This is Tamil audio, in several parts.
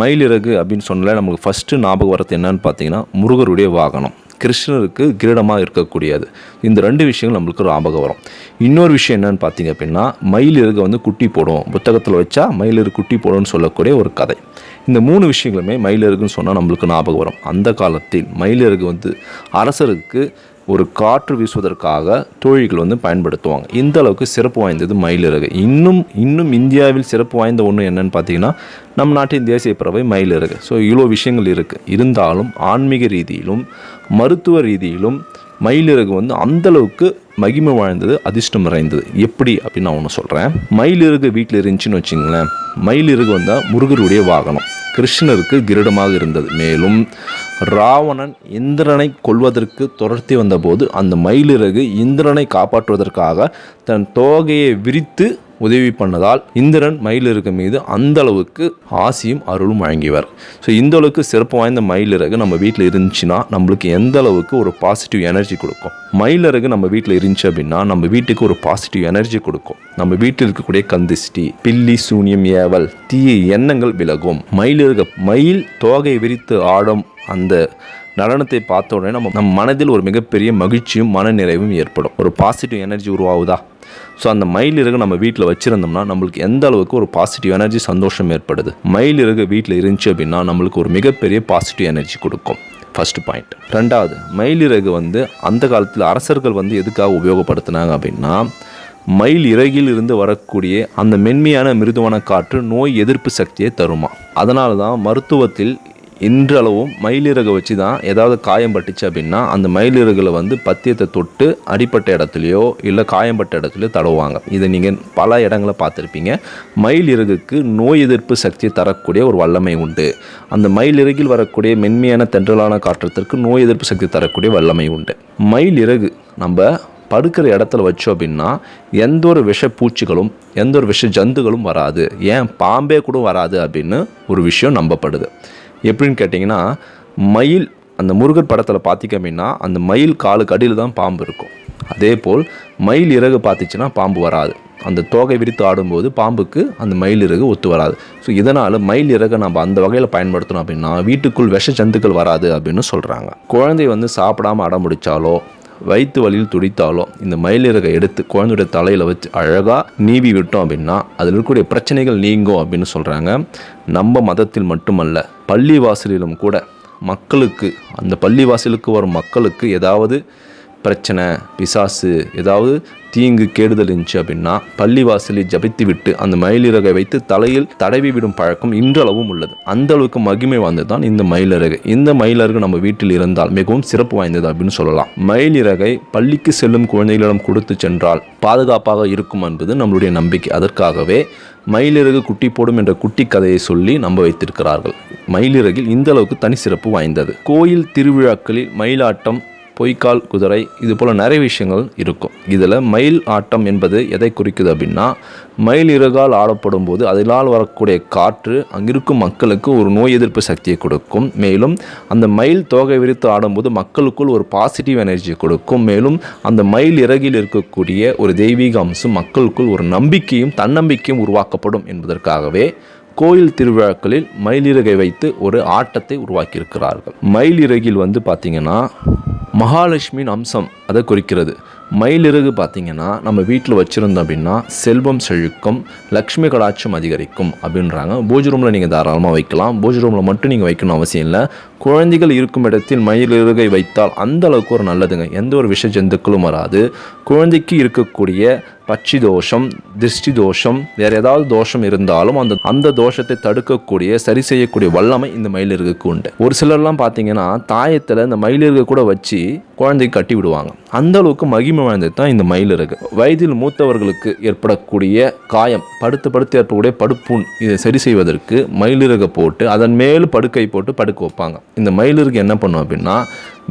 மயிலிறகு அப்படின்னு சொன்னாலே நமக்கு ஃபஸ்ட்டு ஞாபகம் வரது என்னன்னு பார்த்தீங்கன்னா முருகருடைய வாகனம். கிருஷ்ணருக்கு கிரீடமாக இருக்கக்கூடியது. இந்த ரெண்டு விஷயங்கள் நம்மளுக்கு ஞாபகம் வரும். இன்னொரு விஷயம் என்னன்னு பார்த்தீங்க அப்படின்னா மயிலிறகு வந்து குட்டி போடும். புத்தகத்தில் வச்சா மயிலிறகு குட்டி போடும்னு சொல்லக்கூடிய ஒரு கதை. இந்த மூணு விஷயங்களுமே மயிலிறகுன்னு சொன்னால் நம்மளுக்கு ஞாபகம் வரும். அந்த காலத்தில் மயிலிறகு வந்து அரசருக்கு ஒரு காற்று வீசுவதற்காக தோழிகள் வந்து பயன்படுத்துவாங்க. இந்த அளவுக்கு சிறப்பு வாய்ந்தது மயிலிறகு. இன்னும் இன்னும் இந்தியாவில் சிறப்பு வாய்ந்த ஒன்று என்னன்னு பார்த்தீங்கன்னா நம் நாட்டின் தேசிய பறவை மயிலிறகு. ஸோ இவ்வளோ விஷயங்கள் இருக்குது இருந்தாலும் ஆன்மீக ரீதியிலும் மருத்துவ ரீதியிலும் மயிலிறகு வந்து அந்த அளவுக்கு மகிமை வாழ்ந்தது அதிர்ஷ்டம் நிறைந்தது. எப்படி அப்படின்னு நான் ஒன்று சொல்கிறேன் மயிலிறகு வீட்டில் இருந்துச்சுன்னு வச்சிங்களேன். மயிலிறகு வந்தால் முருகருடைய வாகனம். கிருஷ்ணருக்கு கிரீடமாக இருந்தது. மேலும் ராவணன் இந்திரனை கொல்வதற்கு துரத்தி வந்தபோது அந்த மயிலிறகு இந்திரனை காப்பாற்றுவதற்காக தன் தோகையை விரித்து உதவி பண்ணதால் இந்திரன் மயிலிறகு மீது அந்த அளவுக்கு ஆசியும் அருளும் வழங்கியவர். ஸோ இந்த அளவுக்கு சிறப்பு வாய்ந்த மயிலிறகு நம்ம வீட்டில் இருந்துச்சுன்னா நம்மளுக்கு எந்த அளவுக்கு ஒரு பாசிட்டிவ் எனர்ஜி கொடுக்கும்? மயிலிறகு நம்ம வீட்டில் இருந்துச்சு அப்படின்னா நம்ம வீட்டுக்கு ஒரு பாசிட்டிவ் எனர்ஜி கொடுக்கும். நம்ம வீட்டில் இருக்கக்கூடிய கந்திஷ்டி பில்லி சூனியம் ஏவல் தீய எண்ணங்கள் விலகும். மயிலிறகு மயில் தோகை விரித்து ஆடும் அந்த நடனத்தை பார்த்த உடனே நம்ம நம் மனதில் ஒரு மிகப்பெரிய மகிழ்ச்சியும் மனநிறைவும் ஏற்படும். ஒரு பாசிட்டிவ் எனர்ஜி உருவாகுதா? ஸோ அந்த மயில் இறகு நம்ம வீட்டில் வச்சுருந்தோம்னா நம்மளுக்கு எந்த அளவுக்கு ஒரு பாசிட்டிவ் எனர்ஜி சந்தோஷம் ஏற்படுது? மயில் இறகு வீட்டில் இருந்துச்சு அப்படின்னா நம்மளுக்கு ஒரு மிகப்பெரிய பாசிட்டிவ் எனர்ஜி கொடுக்கும். ஃபஸ்ட் பாயிண்ட் ரெண்டாவது மயிலிறகு வந்து அந்த காலத்தில் அரசர்கள் வந்து எதுக்காக உபயோகப்படுத்தினாங்க அப்படின்னா மயில் இறகில் இருந்து வரக்கூடிய அந்த மென்மையான மிருதுவான காற்று நோய் எதிர்ப்பு சக்தியை தருமா? அதனால தான் மருத்துவத்தில் இன்றளவும் மயிலிறகை வச்சு தான் ஏதாவது காயம் பட்டுச்சு அப்படின்னா அந்த மயிலிறகுல வந்து பத்தியத்தை தொட்டு அடிப்பட்ட இடத்துலையோ இல்லை காயம்பட்ட இடத்துலையோ தடவுவாங்க. இதை நீங்கள் பல இடங்களை பார்த்துருப்பீங்க. மயில் இறகுக்கு நோய் எதிர்ப்பு சக்தி தரக்கூடிய ஒரு வல்லமை உண்டு. அந்த மயில் இறகில் வரக்கூடிய மென்மையான தென்றலான காற்றத்திற்கு நோய் எதிர்ப்பு சக்தி தரக்கூடிய வல்லமை உண்டு. மயில் இறகு நம்ம படுக்கிற இடத்துல வச்சோம் அப்படின்னா எந்த ஒரு விஷ பூச்சிகளும் எந்த ஒரு விஷ ஜந்துகளும் வராது. ஏன்? பாம்பே கூட வராது அப்படின்னு ஒரு விஷயம் நம்பப்படுது. எப்படின்னு கேட்டிங்கன்னா மயில் அந்த முருகர் படத்தில் பார்த்திங்க அப்படின்னா அந்த மயில் காலுக்கு அடியில் தான் பாம்பு இருக்கும். அதே போல் மயில் இறகு பார்த்துச்சுன்னா பாம்பு வராது. அந்த தோகை விரித்து ஆடும்போது பாம்புக்கு அந்த மயில் இறகு ஒத்து வராது. ஸோ இதனால் மயில் இறகை நம்ம அந்த வகையில் பயன்படுத்தணும் அப்படின்னா வீட்டுக்குள் விஷ ஜந்துக்கள் வராது அப்படின்னு சொல்கிறாங்க குழந்தை வந்து சாப்பிடாம அடம் முடித்தாலோ வயிற்று வலியில் துடித்தாலும் இந்த மயிலிறகை எடுத்து குழந்தையுடைய தலையில் வச்சு அழகாக நீவி விட்டோம் அப்படின்னா அதில் இருக்கக்கூடிய பிரச்சனைகள் நீங்கும் அப்படின்னு சொல்கிறாங்க நம்ம மதத்தில் மட்டுமல்ல பள்ளி வாசலிலும் கூட மக்களுக்கு அந்த பள்ளி வாசலுக்கு வரும் மக்களுக்கு ஏதாவது பிரச்சனை பிசாசு ஏதாவது தீங்கு கேடுதல் இருந்துச்சு அப்படின்னா பள்ளிவாசலை ஜபித்து விட்டு அந்த மயிலிறகை வைத்து தலையில் தடவி விடும் பழக்கம் இன்றளவும் உள்ளது. அந்த அளவுக்கு மகிமை வாய்ந்தது தான் இந்த மயிலிறகு. இந்த மயிலிறகு நம்ம வீட்டில் இருந்தால் மிகவும் சிறப்பு வாய்ந்தது அப்படின்னு சொல்லலாம். மயிலிறகை பள்ளிக்கு செல்லும் குழந்தைகளிடம் கொடுத்து சென்றால் பாதுகாப்பாக இருக்கும் என்பது நம்மளுடைய நம்பிக்கை. அதற்காகவே மயிலிறகு குட்டி போடும் என்ற குட்டி கதையை சொல்லி நம்ப வைத்திருக்கிறார்கள். மயிலிறகில் இந்த அளவுக்கு தனி சிறப்பு வாய்ந்தது. கோயில் திருவிழாக்களில் மயிலாட்டம் பொய்க்கால் குதிரை இது போல் நிறைய விஷயங்கள் இருக்கும். இதில் மயில் ஆட்டம் என்பது எதை குறிக்குது அப்படின்னா மயில் இறகால் ஆடப்படும் போது அதனால் வரக்கூடிய காற்று அங்கிருக்கும் மக்களுக்கு ஒரு நோய் எதிர்ப்பு சக்தியை கொடுக்கும். மேலும் அந்த மயில் தோகை விரித்து ஆடும்போது மக்களுக்குள் ஒரு பாசிட்டிவ் எனர்ஜி கொடுக்கும். மேலும் அந்த மயில் இறகில் இருக்கக்கூடிய ஒரு தெய்வீக அம்சம் மக்களுக்குள் ஒரு நம்பிக்கையும் தன்னம்பிக்கையும் உருவாக்கப்படும் என்பதற்காகவே கோயில் திருவிழாக்களில் மயிலிறகை வைத்து ஒரு ஆட்டத்தை உருவாக்கியிருக்கிறார்கள். மயிலிறகில் வந்து பார்த்திங்கன்னா மகாலட்சுமியின் அம்சம் அதை குறிக்கிறது. மயிலிறகு பார்த்திங்கன்னா நம்ம வீட்டில் வச்சுருந்தோம் அப்படின்னா செல்வம் செழுக்கும் லக்ஷ்மி கடாட்சம் அதிகரிக்கும் அப்படின்றாங்க. பூஜ் ரூமில் நீங்கள் தாராளமாக வைக்கலாம். பூஜ் ரூமில் மட்டும் நீங்கள் வைக்கணும் அவசியம் இல்லை. குழந்தைகள் இருக்கும் இடத்தில் மயிலிறகை வைத்தால் அந்த அளவுக்கு ஒரு நல்லதுங்க. எந்த ஒரு விஷ ஜந்துக்களும் வராது. குழந்தைக்கு இருக்கக்கூடிய பட்சி தோஷம் திருஷ்டி தோஷம் வேறு ஏதாவது தோஷம் இருந்தாலும் அந்த அந்த தோஷத்தை தடுக்கக்கூடிய சரி செய்யக்கூடிய வல்லமை இந்த மயிலிறகுக்கு உண்டு. ஒரு சிலர்லாம் பார்த்தீங்கன்னா தாயத்தில் இந்த மயிலிறகு கூட வச்சு குழந்தை கட்டி விடுவாங்க. அந்த அளவுக்கு மகிமை வாய்ந்தது தான் இந்த மயிலிறகு. வயதில் மூத்தவர்களுக்கு ஏற்படக்கூடிய காயம் படுத்து படுத்து ஏற்படக்கூடிய படுப்புண் இதை சரி செய்வதற்கு மயிலிறகை போட்டு அதன் மேல் படுக்கை போட்டு படுக்க வைப்பாங்க. இந்த மயிலிறகு என்ன பண்ணும் அப்படின்னா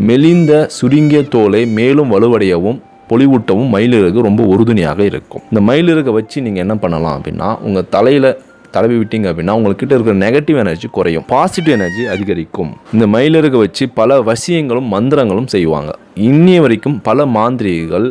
மெலிந்த சுருங்கிய தோலை மேலும் வலுவடையவும் பொலிவூட்டவும் மயிலிறகு ரொம்ப உறுதுணையாக இருக்கும். இந்த மயிலிறகை வச்சு நீங்கள் என்ன பண்ணலாம் அப்படின்னா உங்கள் தலையில் தடவி விட்டீங்க அப்படின்னா உங்கள்கிட்ட இருக்கிற நெகட்டிவ் எனர்ஜி குறையும். பாசிட்டிவ் எனர்ஜி அதிகரிக்கும். இந்த மயிலிறகு வச்சு பல வசியங்களும் மந்திரங்களும் செய்வாங்க. இன்னிய வரைக்கும் பல மாந்திரிகள்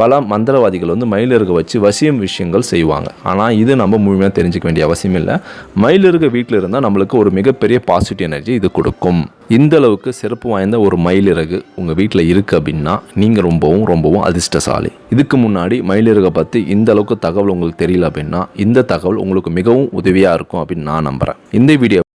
பல மந்திரவாதிகள் வந்து மயிலிறகு வச்சு வசியம் விஷயங்கள் செய்வாங்க. ஆனால் இது நம்ம முழுமையாக தெரிஞ்சுக்க வேண்டிய அவசியம் இல்லை. மயிலிறகு வீட்டில் இருந்தால் நம்மளுக்கு ஒரு மிகப்பெரிய பாசிட்டிவ் எனர்ஜி இது கொடுக்கும். இந்த அளவுக்கு சிறப்பு வாய்ந்த ஒரு மயிலிறகு உங்கள் வீட்டில் இருக்குது அப்படின்னா நீங்கள் ரொம்பவும் ரொம்பவும் அதிர்ஷ்டசாலி. இதுக்கு முன்னாடி மயிலிறகை பற்றி இந்த அளவுக்கு தகவல் உங்களுக்கு தெரியல அப்படின்னா இந்த தகவல் உங்களுக்கு மிகவும் உதவியாக இருக்கும் அப்படின்னு நான் நம்புகிறேன் இந்த வீடியோ